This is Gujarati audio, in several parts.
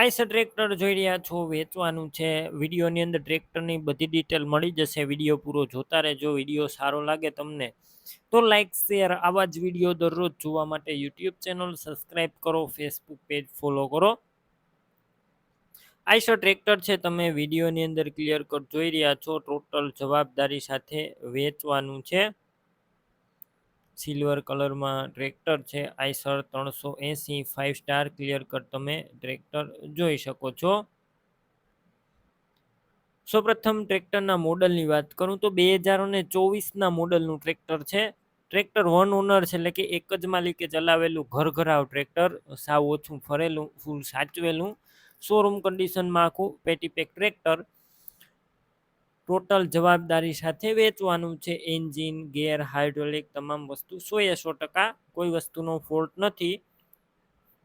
આઈસર ટ્રેક્ટર જોઈ રહ્યા છો, વેચવાનું છે. વિડીયોની અંદર ટ્રેક્ટરની બધી ડિટેલ મળી જશે. વીડિયો પૂરો જોતા રહેજો. વીડિયો સારો લાગે તમને તો લાઇક શેર આવા જ વીડિયો દરરોજ જોવા માટે યુટ્યુબ ચેનલ સબસ્ક્રાઈબ કરો ફેસબુક પેજ ફોલો કરો. આઈસર ટ્રેક્ટર છે, તમે વિડીયોની અંદર ક્લિયર કટ જોઈ રહ્યા છો. ટોટલ જવાબદારી સાથે વેચવાનું છે. સિલ્વર કલરમાં ટ્રેક્ટર છે આઈસર ત્રણસો એંસી ફાઇવ સ્ટાર ક્લિયર કટ તમે ટ્રેક્ટર જોઈ શકો છો. સૌપ્રથમ ટ્રેક્ટરના મોડલની વાત કરું તો બે હજાર અને ચોવીસના મોડલનું ટ્રેક્ટર છે. ટ્રેક્ટર વન ઓનર છે, એટલે કે એક જ માલિકે ચલાવેલું ઘર ઘરાવ ટ્રેક્ટર સાવ ઓછું ફરેલું ફૂલ સાચવેલું. શોરૂમ કન્ડિશનમાં આખું પેટીપેક ટ્રેક્ટર ટોટલ જવાબદારી સાથે વેચવાનું છે. એન્જિન ગેર હાઇડ્રોલિક તમામ વસ્તુ સો એ સો ટકા. કોઈ વસ્તુનો ફોલ્ટ નથી.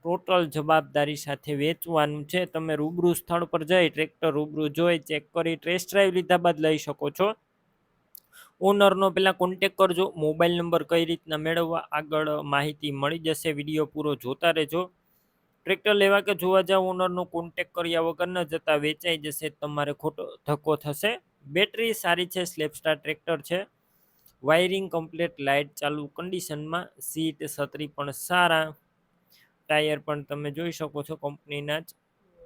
ટોટલ જવાબદારી સાથે વેચવાનું છે. તમે રૂબરૂ સ્થળ પર જઈ ટ્રેક્ટર રૂબરૂ જોઈ ચેક કરી ટેસ્ટ ડ્રાઈવ લીધા બાદ લઈ શકો છો. ઓનરનો પહેલાં કોન્ટેક કરજો. મોબાઈલ નંબર કઈ રીતના મેળવવા આગળ માહિતી મળી જશે. વીડિયો પૂરો જોતા રહેજો. ટ્રેક્ટર લેવા કે જોવા જાવ ઓનરનો કોન્ટેક કર્યા વગર ન જતા વેચાઈ જશે. તમારે ખોટો ધક્કો થશે. બેટરી સારી છે સ્લેપસ્ટાર ટ્રેક્ટર છે. વાયરિંગ કમ્પ્લીટ લાઇટ ચાલુ કન્ડિશનમાં સીટ છત્રી પણ સારા. ટાયર પણ તમે જોઈ શકો છો કંપનીના જ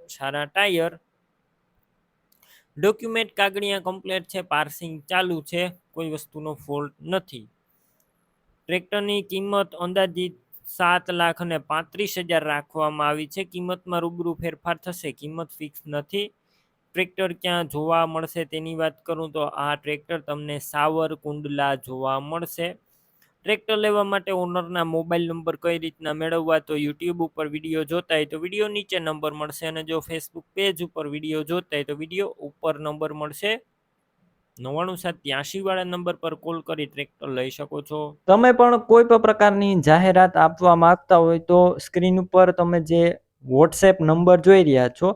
સારા ટાયર ડોક્યુમેન્ટ કાગળિયા કમ્પ્લીટ છે પાર્સિંગ ચાલુ છે, કોઈ વસ્તુનો ફોલ્ટ નથી. ટ્રેક્ટરની કિંમત અંદાજિત સાત લાખ અને પાંત્રીસ હજાર રાખવામાં આવી છે. કિંમતમાં રૂબરૂ ફેરફાર થશે, કિંમત ફિક્સ નથી. ટ્રેક્ટર ક્યાં જોવા મળશે તેની વાત કરું તો આ ટ્રેક્ટર તમને સાવર કુંડલા જોવા મળશે. ટ્રેક્ટર લેવા માટે ઓનરના મોબાઈલ નંબર કઈ રીતના મેળવવા તો યુટ્યુબ ઉપર વીડિયો જોતા હોય તો વીડિયો નીચે નંબર મળશે અને જો ફેસબુક પેજ ઉપર વીડિયો જોતા હોય તો વીડિયો ઉપર નંબર મળશે. નવ્વાણું સાત ત્યાસી વાળા નંબર પર કોલ કરી ટ્રેક્ટર લઈ શકો છો. તમે પણ કોઈ પણ પ્રકારની જાહેરાત આપવા માંગતા હોય તો સ્ક્રીન ઉપર તમે જે વોટ્સએપ નંબર જોઈ રહ્યા છો